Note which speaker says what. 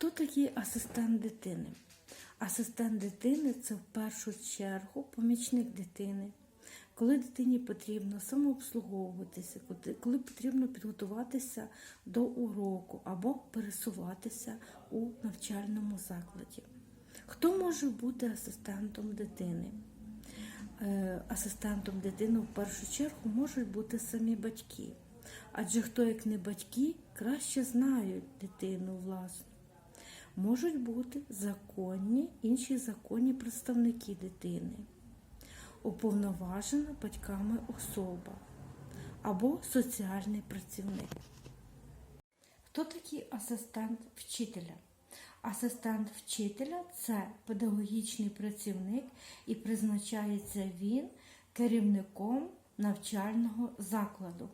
Speaker 1: Хто такий асистент дитини? Асистент дитини це в першу чергу помічник дитини. Коли дитині потрібно самообслуговуватися, коли- потрібно підготуватися до уроку або пересуватися у навчальному закладі. Хто може бути асистентом дитини? Е, Асистентом дитини в першу чергу можуть бути самі батьки. Адже хто, як не батьки, краще знають дитину власну. Можуть бути законні, інші законні представники дитини, уповноважена батьками особа або соціальний працівник. Хто такий асистент вчителя? Асистент вчителя це педагогічний працівник і призначається він керівником навчального закладу.